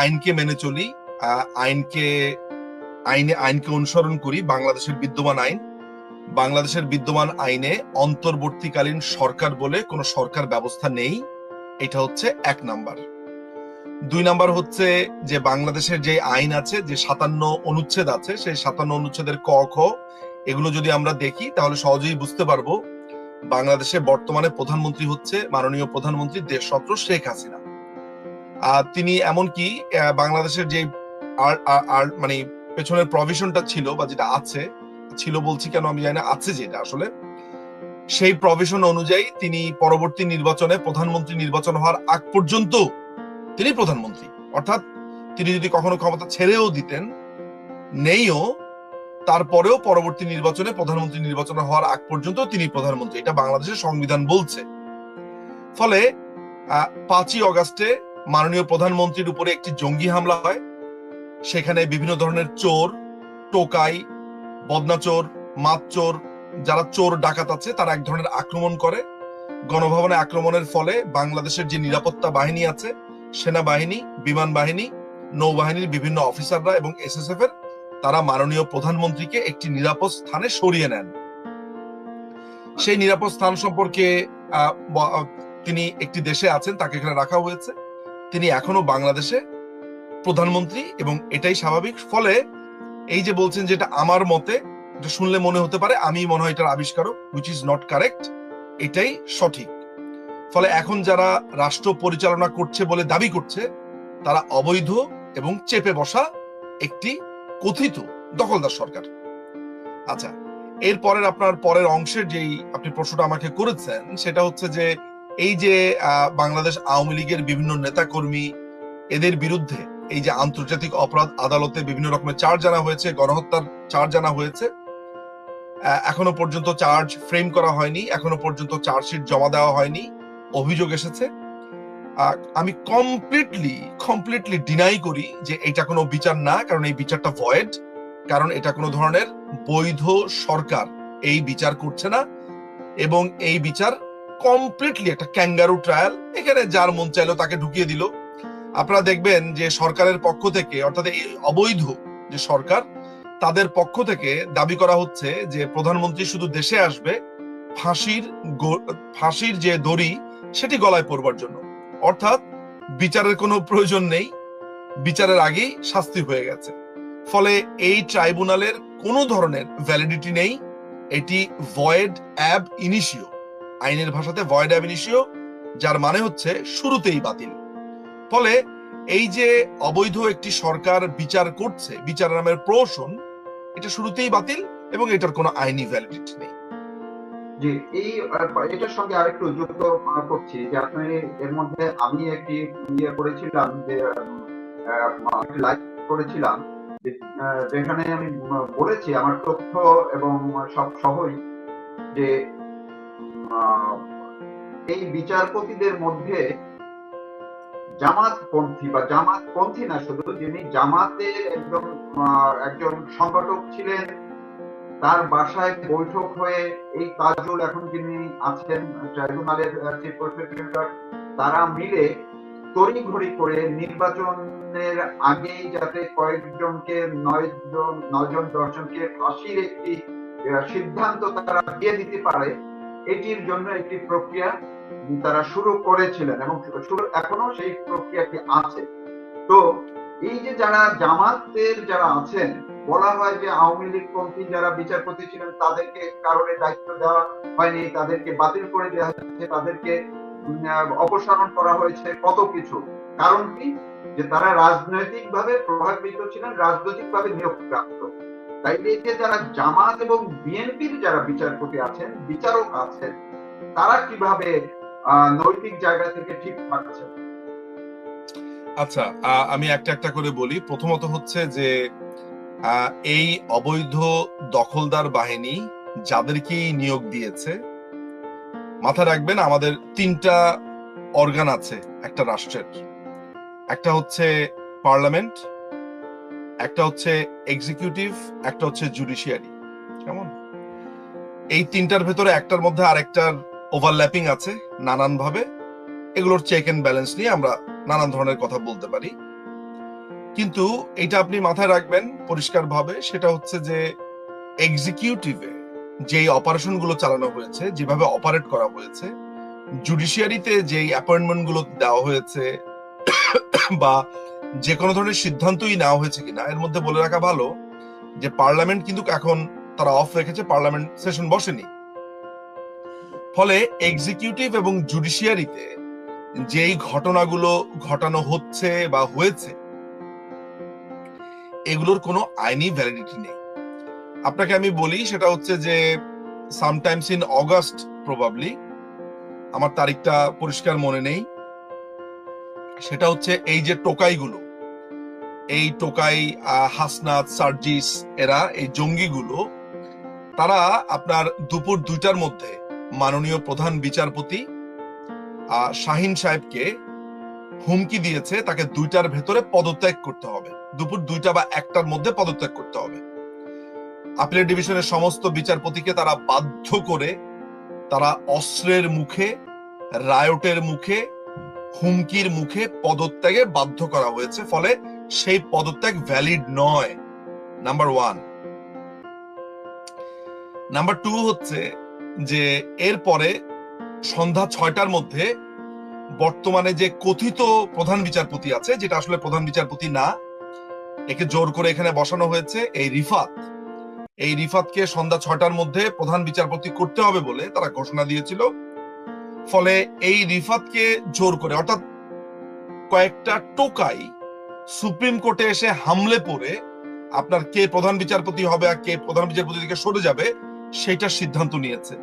আইনকে মেনে চলি আইনকে, আইনে, আইনকে অনুসরণ করি, বাংলাদেশের বিদ্যমান আইন। বাংলাদেশের বিদ্যমান আইনে অন্তর্বর্তীকালীন সরকার বলে কোনো সরকার ব্যবস্থা নেই, এটা হচ্ছে এক নাম্বার। দুই নাম্বার হচ্ছে যে বাংলাদেশের যে আইন আছে, যে সাতান্ন অনুচ্ছেদ আছে, সেই সাতান্ন অনুচ্ছেদের ক, খ, এগুলো যদি আমরা দেখি, তাহলে সহজেই বুঝতে পারব, বাংলাদেশে বর্তমানে প্রধানমন্ত্রী হচ্ছে মাননীয় প্রধানমন্ত্রী দেশরত্ন শেখ হাসিনা। তিনি এমনকি বাংলাদেশের যে আর মানে পেছনের প্রভিশনটা ছিল বা যেটা আছে, ছিল বলছি কেন আমি জানি না, আছে যেটা আসলে, সেই প্রভিশন অনুযায়ী তিনি পরবর্তী নির্বাচনে প্রধানমন্ত্রী নির্বাচন হওয়ার আগ পর্যন্ত তিনি প্রধানমন্ত্রী। অর্থাৎ তিনি যদি কখনো ক্ষমতা ছেড়েও দিতেন, নেইও, তারপরেও পরবর্তী নির্বাচনে প্রধানমন্ত্রী নির্বাচন হওয়ার আগ পর্যন্ত তিনি প্রধানমন্ত্রী। এটা বাংলাদেশের সংবিধান বলছে। ফলে পাঁচই অগাস্টে মাননীয় প্রধানমন্ত্রীর উপরে একটি জঙ্গি হামলা হয়। সেখানে বিভিন্ন ধরনের চোর, টোকাই বদনাচোর মাতচোর যারা চোর ডাকাত আছে, তারা এক ধরনের আক্রমণ করে। গণভবনে আক্রমণের ফলে বাংলাদেশের যে নিরাপত্তা বাহিনী আছে, সেনাবাহিনী, বিমান বাহিনী, নৌবাহিনীর বিভিন্ন অফিসাররা এবং এসএসএফ এর, তারা মাননীয় প্রধানমন্ত্রীকে একটি নিরাপদ স্থানে সরিয়ে নেন। সেই নিরাপদ স্থান সম্পর্কে তিনি একটি দেশে আছেন, তাকে এখানে রাখা হয়েছে। তিনি এখনও বাংলাদেশে প্রধানমন্ত্রী এবং এটাই স্বাভাবিক। ফলে এই যে বলছেন যেটা আমার মতে শুনলে মনে হতে পারে আমি মনে হয় এটার আবিষ্কারক উইচ ইজ নট কারেক্ট এটাই সঠিক। ফলে এখন যারা রাষ্ট্র পরিচালনা করছে বলে দাবি করছে, তারা অবৈধ এবং চেপে বসা একটি কথিত দখলদার সরকার। আচ্ছা এরপরের আপনার পরের অংশের যেই আপনি প্রশ্নটা আমাকে করেছেন, সেটা হচ্ছে যে এই যে বাংলাদেশ আওয়ামী লীগের বিভিন্ন নেতাকর্মী, এদের বিরুদ্ধে এই যে আন্তর্জাতিক অপরাধ আদালতে বিভিন্ন রকমের চার্জ জানা হয়েছে, গণহত্যার চার্জ জানা হয়েছে এখনও পর্যন্ত চার্জ ফ্রেম করা হয়নি, এখনও পর্যন্ত চার্জশিট জমা দেওয়া হয়নি, অভিযোগ এসেছে। আমি কমপ্লিটলি কমপ্লিটলি ডিনাই করি যে এটা কোনো বিচার না, কারণ এই বিচারটা ভয়েড কারণ এটা কোনো ধরনের বৈধ সরকার এই বিচার করছে না, এবং এই বিচার কমপ্লিটলি একটা ক্যাঙ্গারু ট্রায়াল এখানে যার মন চাইলো তাকে ঢুকিয়ে দিল। আপনারা দেখবেন যে সরকারের পক্ষ থেকে, অর্থাৎ অবৈধ যে সরকার, তাদের পক্ষ থেকে দাবি করা হচ্ছে যে প্রধানমন্ত্রী শুধু দেশে আসবে, ফাঁসির ফাঁসির যে দড়ি, সেটি গলায় পড়বার জন্য। অর্থাৎ বিচারের কোনো প্রয়োজন নেই, বিচারের আগেই শাস্তি হয়ে গেছে। ফলে এই ট্রাইব্যুনালের কোনো ধরনের ভ্যালিডিটি নেই, এটি ভয়েড অ্যাব ইনিশিও আইনের ভাষাতে ভয়েড অ্যাব যার মানে হচ্ছে শুরুতেই বাতিল। ফলে এই যে অবৈধ একটি সরকার বিচার করছে, বিচার নামের প্রহসন, এটা শুরুতেই বাতিল এবং এটার কোনো আইনি ভ্যালিডিটি নেই। জি, এই এটার সঙ্গে আরেকটু যুক্ত করছি যে আপনি এর মধ্যে আমি একটি ইয়ে করেছিলাম যে লাইভ করেছিলাম যেখানে আমি বলেছি আমার তথ্য এবং সব সহই যে এই বিচারপতিদের মধ্যে জামাতপন্থী বা জামাতপন্থী না, শুধু যিনি জামাতের একজন একজন সংগঠক ছিলেন, তার বাসায় বৈঠক হয়ে এই তাজুল এখন যিনি আছেন, ট্রাইব্যুনালের চিফ প্রসিকিউটর, তারা মিলে তড়িঘড়ি করে নির্বাচনের আগেই যাতে কয়েকজনকে নয় জন নজন দশজনকে ফাঁসির একটি সিদ্ধান্ত তারা দিয়ে দিতে পারে এটির জন্য একটি প্রক্রিয়া তারা শুরু করেছিলেন এবং এখনও সেই প্রক্রিয়াটি আছে। তো এই যে যারা জামাতের যারা আছেন, বলা হয় যে আওয়ামী লীগ পন্থী যারা বিচারপতি ছিলেন, তাদেরকে কারণে দায়িত্ব দেওয়া হয়নি, তাদেরকে বাতিল করে দেওয়া হয়েছে, তাদেরকে অপসারণ করা হয়েছে, কত কিছু। কারণ কি? যে তারা রাজনৈতিক ভাবে প্রভাবিত ছিলেন রাজনৈতিক ভাবে নিয়োগপ্রাপ্ত। তাই এই যে যারা জামাত এবং বিএনপির যারা বিচারপতি আছেন, বিচারক আছেন, তারা কীভাবে নৈতিক জায়গা থেকে ঠিক থাকছেন? আচ্ছা আমি একটা একটা করে বলি। প্রথমত হচ্ছে যে এই অবৈধ দখলদার বাহিনী যাদেরকেই নিয়োগ দিয়েছে মাথা রাখবেন আমাদের তিনটা অর্গান আছে একটা রাষ্ট্রের। একটা হচ্ছে পার্লামেন্ট একটা হচ্ছে এক্সিকিউটিভ একটা হচ্ছে জুডিশিয়ারি কেমন? এই তিনটার ভেতরে একটার মধ্যে আরেকটার ওভারল্যাপিং আছে নানান ভাবে এগুলোর চেক এন্ড ব্যালেন্স নিয়ে আমরা নানান ধরনের কথা বলতে পারি। কিন্তু এটা আপনি মাথায় রাখবেন পরিষ্কারভাবে, সেটা হচ্ছে যে এক্সিকিউটিভে যে অপারেশনগুলো চালানো হয়েছে, যেভাবে অপারেট করা হয়েছে জুডিশিয়ারিতে যে অ্যাপয়েন্টমেন্টগুলো দেওয়া হয়েছে বা যে কোনো ধরনের সিদ্ধান্তই নেওয়া হয়েছে কিনা, এর মধ্যে বলে রাখা ভালো যে পার্লামেন্ট কিন্তু এখন তারা অফ রেখেছে, পার্লামেন্ট সেশন বসেনি। ফলে এক্সিকিউটিভ এবং জুডিশিয়ারিতে যেই ঘটনাগুলো ঘটানো হচ্ছে বা হয়েছে, এগুলোর কোনো আইনি ভ্যালিডিটি নেই। আপনাকে আমি বলি, সেটা হচ্ছে যে সামটাইমস ইন অগাস্ট প্রবাবলি আমার তারিখটা পরিষ্কার মনে নেই, সেটা হচ্ছে এই যে টোকাইগুলো এই টোকাই হাসনাত, সার্জিস, এরা এই জঙ্গিগুলো, তারা আপনার দুপুর দুইটার মধ্যে মাননীয় প্রধান বিচারপতি শাহিন সাহেবকে হুমকি দিয়েছে তাকে দুইটার ভেতরে পদত্যাগ করতে হবে। দুপুর দুইটা বা একটার মধ্যে পদত্যাগ করতে হবে। আপিলের ডিভিশনের সমস্ত বিচারপতিকে তারা বাধ্য করে তারা অস্ত্রের মুখে, রায়টের মুখে, হুমকির মুখে পদত্যাগে বাধ্য করা হয়েছে। ফলে সেই পদত্যাগ ভ্যালিড নয় নাম্বার ওয়ান নাম্বার টু হচ্ছে যে এরপরে সন্ধ্যা ছয়টার মধ্যে বর্তমানে যে কথিত প্রধান বিচারপতি আছে, যেটা আসলে প্রধান বিচারপতি না, একে জোর করে এখানে বসানো হয়েছে, এই রিফাত। এই রিফাতকে সন্ধ্যা ছয়টার মধ্যে প্রধান বিচারপতি করতে হবে বলে তারা ঘোষণা দিয়েছিল। ফলে এই রিফাতকে জোর করে, অর্থাৎ কয়েকটা টোকাই সুপ্রিম কোর্টে এসে হামলে পড়ে আপনার কে প্রধান বিচারপতি হবে আর কে প্রধান বিচারপতি থেকে সরে যাবে সেটার সিদ্ধান্ত নিয়েছে।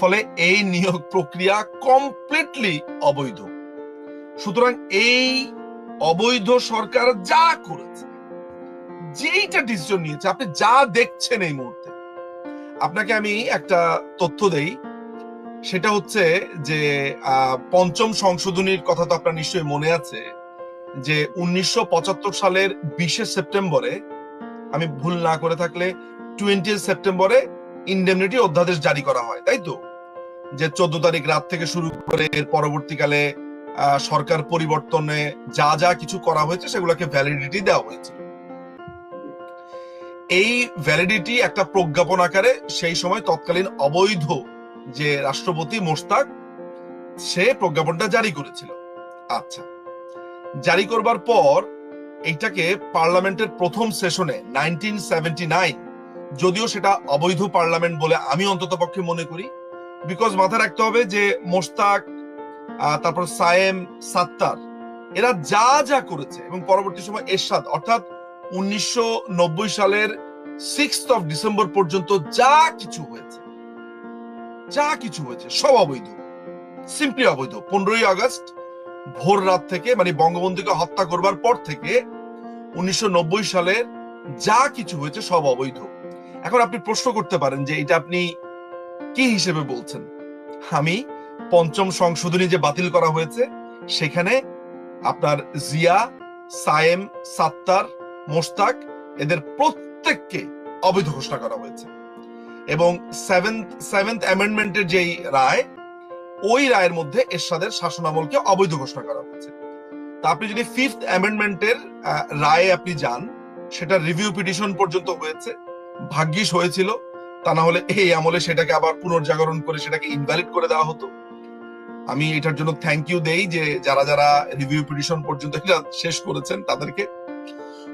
ফলে এই নিয়োগ প্রক্রিয়া কমপ্লিটলি অবৈধ। সুতরাং এই অবৈধ সরকার যা করেছে, যেইটা ডিসিশন নিয়েছে, আপনি যা দেখছেন এই মুহূর্তে, আপনাকে আমি একটা তথ্য দেই। সেটা হচ্ছে যে পঞ্চম সংশোধনীর কথা তো আপনার নিশ্চয়ই মনে আছে। যে উনিশশো পঁচাত্তর সালের বিশে সেপ্টেম্বরে, আমি ভুল না করে থাকলে টোয়েন্টি সেপ্টেম্বরে ইন্ডেমনিটি অধ্যাদেশ জারি করা হয়, তাই তো? যে চোদ্দ তারিখ রাত থেকে শুরু করে এর পরবর্তীকালে সরকার পরিবর্তনে যা যা কিছু করা হয়েছে সেগুলোকে ভ্যালিডিটি দেওয়া হয়েছে। এই ভ্যালিডিটি একটা প্রজ্ঞাপন আকারে সেই সময় তৎকালীন অবৈধ যে রাষ্ট্রপতি মোশতাক, সে প্রজ্ঞাপনটা জারি করেছিল। আচ্ছা জারি করবার পর এইটাকে পার্লামেন্টের প্রথম সেশনে নাইনটিন যদিও সেটা অবৈধ পার্লামেন্ট বলে আমি অন্তত পক্ষে মনে করি বিকজ মাথায় রাখতে হবে যে মোশতাক আহ, তারপর সায়েম সাত্তার এরা যা যা করেছে এবং পরবর্তী সময় এরশাদ অর্থাৎ উনিশশো নব্বই সালের সিক্স অফ ডিসেম্বর পর্যন্ত যা কিছু হয়েছে যা কিছু হয়েছে সব অবৈধ সিম্পলি অবৈধ। পনেরোই আগস্ট ভোর রাত থেকে মানে বঙ্গবন্ধুকে হত্যা করবার পর থেকে উনিশশো সালের যা কিছু হয়েছে সব অবৈধ। এখন আপনি প্রশ্ন করতে পারেন যে এটা আপনি কি হিসেবে বলছেন? আমি পঞ্চম সংশোধনী যে বাতিল করা হয়েছে, সেখানে আপনার জিয়া, সায়েম, সাত্তার, মোশতাক এদের প্রত্যেককে অবৈধ ঘোষণা করা হয়েছে। এবং সেভেন্থ সেভেন্থ অ্যামেন্ডমেন্টের যেই রায় ওই রায়ের মধ্যে এরশাদের শাসনামলকে অবৈধ ঘোষণা করা হয়েছে। তা আপনি যদি ফিফথ অ্যামেন্ডমেন্টের রায়ে আপনি যান, সেটা রিভিউ পিটিশন পর্যন্ত হয়েছে, ভাগ্যিস হয়েছিল, তা না হলে এই আমলে সেটাকে আবার পুনর্জাগরণ করে সেটাকে ইনভ্যালিড করে দেওয়া হতো। আমি এটার জন্য থ্যাংক ইউ দেই যে যারা যারা রিভিউ পিটিশন পর্যন্ত শেষ করেছেন তাদেরকে।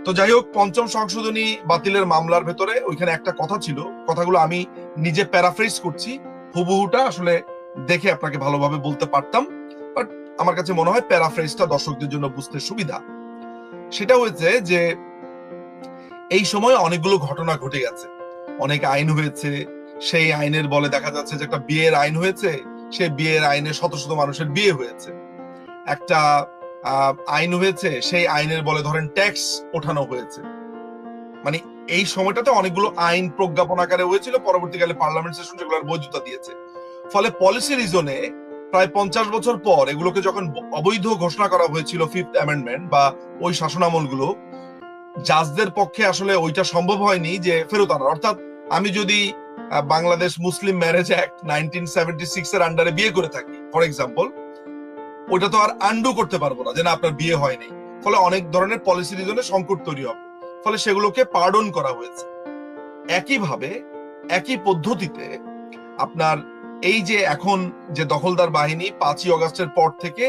তো যাই হোক, পঞ্চম সংশোধনী বাতিলের মামলার ভেতরে ওইখানে একটা কথা ছিল, কথাগুলো আমি নিজে প্যারাফ্রেজ করছি। হুবহুটা আসলে দেখে আপনাকে ভালোভাবে বলতে পারতাম বাট আমার কাছে মনে হয় প্যারাফ্রেজটা দর্শকদের জন্য বুঝতে সুবিধা। সেটা হয়েছে যে, এই সময় অনেকগুলো ঘটনা ঘটে গেছে। অনেক আইন হয়েছে, সেই আইনের বলে দেখা যাচ্ছে যে একটা বিয়ের আইন হয়েছে, সেই বিয়ের আইনে শত শত মানুষের বিয়ে হয়েছে। একটা আইন হয়েছে, সেই আইনের বলে ধরেন ট্যাক্স ওঠানো হয়েছে। মানে এই সময়টাতে অনেকগুলো আইন প্রজ্ঞাপন আকারে হয়েছিল, পরবর্তীকালে পার্লামেন্ট সেশন সেগুলোর বৈধতা দিয়েছে। ফলে পলিসি রিজনে প্রায় পঞ্চাশ বছর পর এগুলোকে যখন অবৈধ ঘোষণা করা হয়েছিল ফিফথ অ্যামেন্ডমেন্ট বা ওই শাসনামলগুলো জাজদের পক্ষে আসলে ওইটা সম্ভব হয়নি যে ফেরত আনার। অর্থাৎ আমি যদি Bangladesh Muslim marriage act nineteen seventy six এর আন্ডারে বিয়ে করে থাকি ফর এক্সাম্পল ওইটা তো আর আন্ডু করতে পারব না যে না, আপনার বিয়ে হয়নি। ফলে অনেক ধরনের পলিসি রিজনে সংকট তৈরি হবে। ফলে সেগুলোকে পার্ডন করা হয়েছে। একইভাবে, একই পদ্ধতিতে আপনার এই যে এখন যে দখলদার বাহিনী পাঁচই অগস্টের পর থেকে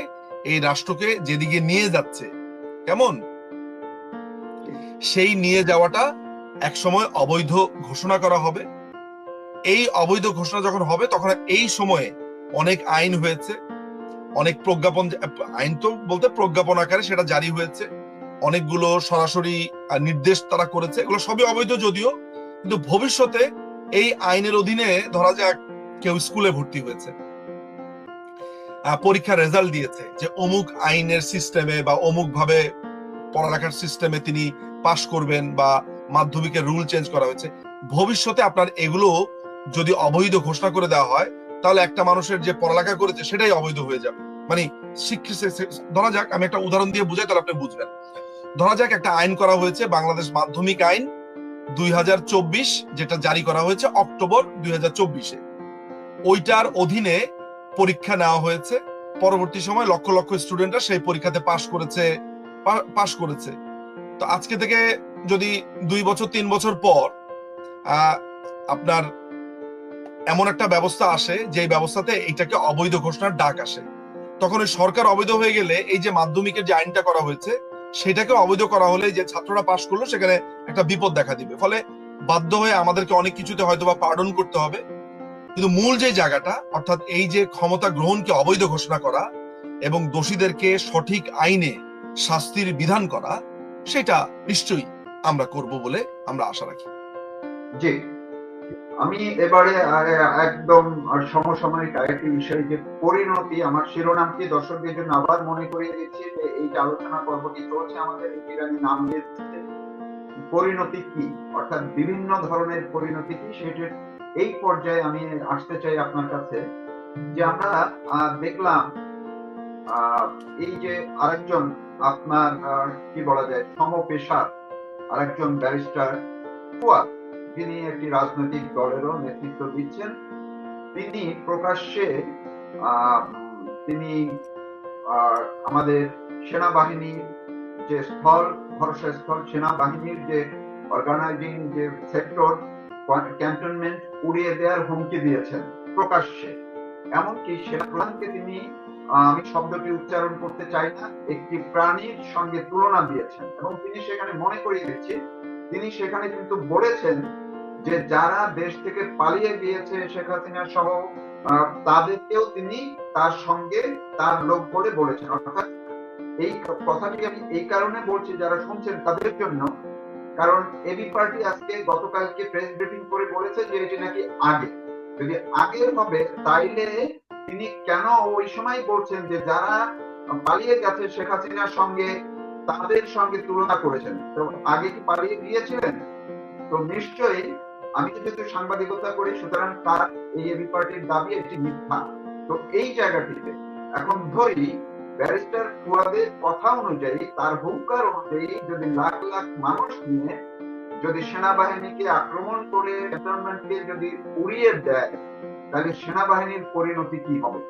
এই রাষ্ট্রকে যেদিকে নিয়ে যাচ্ছে, কেমন? সেই নিয়ে যাওয়াটা একসময় অবৈধ ঘোষণা করা হবে। এই অবৈধ ঘোষণা যখন হবে, তখন এই সময়ে অনেক আইন হয়েছে, অনেক প্রজ্ঞাপন, আইন তো বলতে প্রজ্ঞাপন আকারে সেটা জারি হয়েছে, অনেকগুলো সরাসরি নির্দেশ তারা করেছে, এগুলো সবই অবৈধ যদিও, কিন্তু ভবিষ্যতে এই আইনের অধীনে ধরা যাক কেউ স্কুলে ভর্তি হয়েছে। পরীক্ষার রেজাল্ট দিয়েছে যে অমুক আইনের সিস্টেমে বা অমুক ভাবে পড়ালেখার সিস্টেমে তিনি পাশ করবেন বা মাধ্যমিকের রুল চেঞ্জ করা হয়েছে। ভবিষ্যতে আপনার এগুলো যদি অবৈধ ঘোষণা করে দেওয়া হয়, তাহলে একটা মানুষের যে পড়ালেখা করেছে সেটাই অবৈধ হয়ে যাবে। মানে ধরা যাক, আমি একটা উদাহরণ দিয়ে বুঝাই, তাহলে আপনি বুঝবেন। ধরা যাক একটা আইন করা হয়েছে, বাংলাদেশ মাধ্যমিক আইন দুই হাজার চব্বিশ, যেটা জারি করা হয়েছে অক্টোবর দুই হাজার চব্বিশে। ওইটার অধীনে পরীক্ষা নেওয়া হয়েছে। পরবর্তী সময় লক্ষ লক্ষ স্টুডেন্টরা সেই পরীক্ষাতে পাশ করেছে পাশ করেছে। তো আজকে থেকে যদি দুই বছর, তিন বছর পর আপনার এমন একটা ব্যবস্থা আসে যে ব্যবস্থাতে এটাকে অবৈধ ঘোষণার ডাক আসে। তখন ওই সরকার অবৈধ হয়ে গেলে এই যে মাধ্যমিকের যে আইনটা করা হয়েছে, সেটাকে অবৈধ করা হলে যে ছাত্ররা পাশ করল, সেখানে একটা বিপদ দেখা দিবে। ফলে বাধ্য হয়ে আমাদেরকে অনেক কিছুতে হয়তো বা পার্ডন করতে হবে। কিন্তু মূল যে জায়গাটা, অর্থাৎ এই যে ক্ষমতা গ্রহণকে অবৈধ ঘোষণা করা এবং দোষীদেরকে সঠিক আইনে শাস্তির বিধান করা, সেটা নিশ্চয়ই আমরা করব বলে আমরা আশা রাখি। জি। আমি এবারে একদম সমসাময়িক আরেকটি বিষয় যে পরিণতি, আমার শিরোনামটি দর্শকদের জন্য আবার মনে করিয়ে দিচ্ছি যে এই আলোচনা পর্বটি চলছে আমাদের আমি নাম দিয়েছি পরিণতি কি? অর্থাৎ বিভিন্ন ধরনের পরিণতি কি? সেটির এই পর্যায়ে আমি আসতে চাই আপনার কাছে যে আমরা দেখলাম এই যে আরেকজন আপনার কি বলা যায়, সমপেশার, আরেকজন ব্যারিস্টার ফুয়াদ যিনি একটি রাজনৈতিক দলেরও নেতৃত্ব দিচ্ছেন, তিনি প্রকাশ্যে তিনি আমাদের সেনাবাহিনীর যে স্থল, ভরসা স্থল সেনাবাহিনীর যে অর্গানাইজিং যে সেক্টর ক্যান্টনমেন্ট উড়িয়ে দেওয়ার হুমকি দিয়েছেন, প্রকাশ্যে। এমনকি সেনাপ্রধানকে তিনি আমি শব্দটি উচ্চারণ করতে চাই না, একটি প্রাণীর সঙ্গে তুলনা দিয়েছেন। এবং তিনি সেখানে মনে করিয়ে দিচ্ছি, তিনি সেখানে কিন্তু বলেছেন যে যারা দেশ থেকে পালিয়ে গিয়েছে শেখ হাসিনা সহ তাদেরকেও তিনি তার সঙ্গে তার লোক বলে বলেছেন। অর্থাৎ এই কথাটি আমি এই কারণে বলছি, যারা শুনছেন তাদের জন্য কারণ এবি পার্টি আজকে গতকালকে প্রেস ব্রিফিং করে বলেছে যে এটি নাকি আগে। যদি আগে হবে, তাইলে তিনি কেন ওই সময় বলছেন যে যারা পালিয়ে গেছে শেখ হাসিনার সঙ্গে, তাদের সঙ্গে তুলনা করেছেন? তো আগে কি পালিয়ে গিয়েছিলেন? তো নিশ্চয়ই আমি যেহেতু সাংবাদিকতা করি, সুতরাং তার এই এবি পার্টির দাবি একটি মিথ্যা। তো এই জায়গাটিতে এখন ধরি ব্যারিস্টার ফুয়াদের কথা অনুযায়ী তার হুঙ্কার অনুযায়ী যদি লাখ লাখ মানুষ নিয়ে যদি সেনাবাহিনীকে আক্রমণ করে ক্যান্টনমেন্টকে যদি উড়িয়ে দেয় তাহলে সেনাবাহিনীর পরিণতি কি হবে?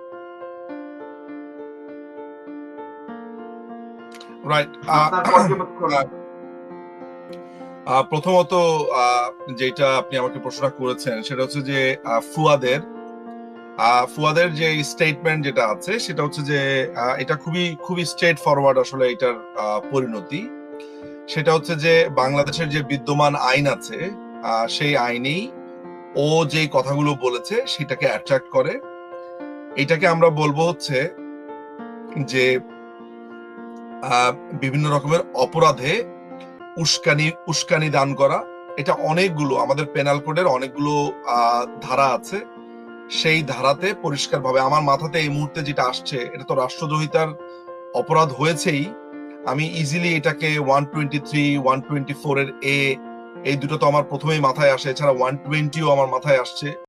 প্রথমত যেটা আপনি আমাকে প্রশ্নটা করেছেন সেটা হচ্ছে যে ফুয়াদের ফুয়াদের যে স্টেটমেন্ট যেটা আছে, সেটা হচ্ছে যে এটা খুবই খুবই স্ট্রেট ফরওয়ার্ড আসলে এটার পরিণতি। সেটা হচ্ছে যে, বাংলাদেশের যে বিদ্যমান আইন আছে সেই আইনেই ও যে কথাগুলো বলেছে, সেটাকে অ্যাট্রাক্ট করে। এটাকে আমরা বলব হচ্ছে যে বিভিন্ন রকমের অপরাধে উস্কানি উস্কানি দান করা। এটা অনেকগুলো, আমাদের পেনাল কোডের অনেকগুলো ধারা আছে। সেই ধারাতে পরিষ্কারভাবে, আমার মাথাতে এই মুহূর্তে যেটা আসছে, এটা তো রাষ্ট্রদ্রোহিতার অপরাধ হয়েছেই। আমি ইজিলি এটাকে one twenty three one twenty four এর এ এই দুটো তো আমার প্রথমেই মাথায় আসে, এছাড়া ওয়ান টোয়েন্টিও আমার মাথায় আসছে।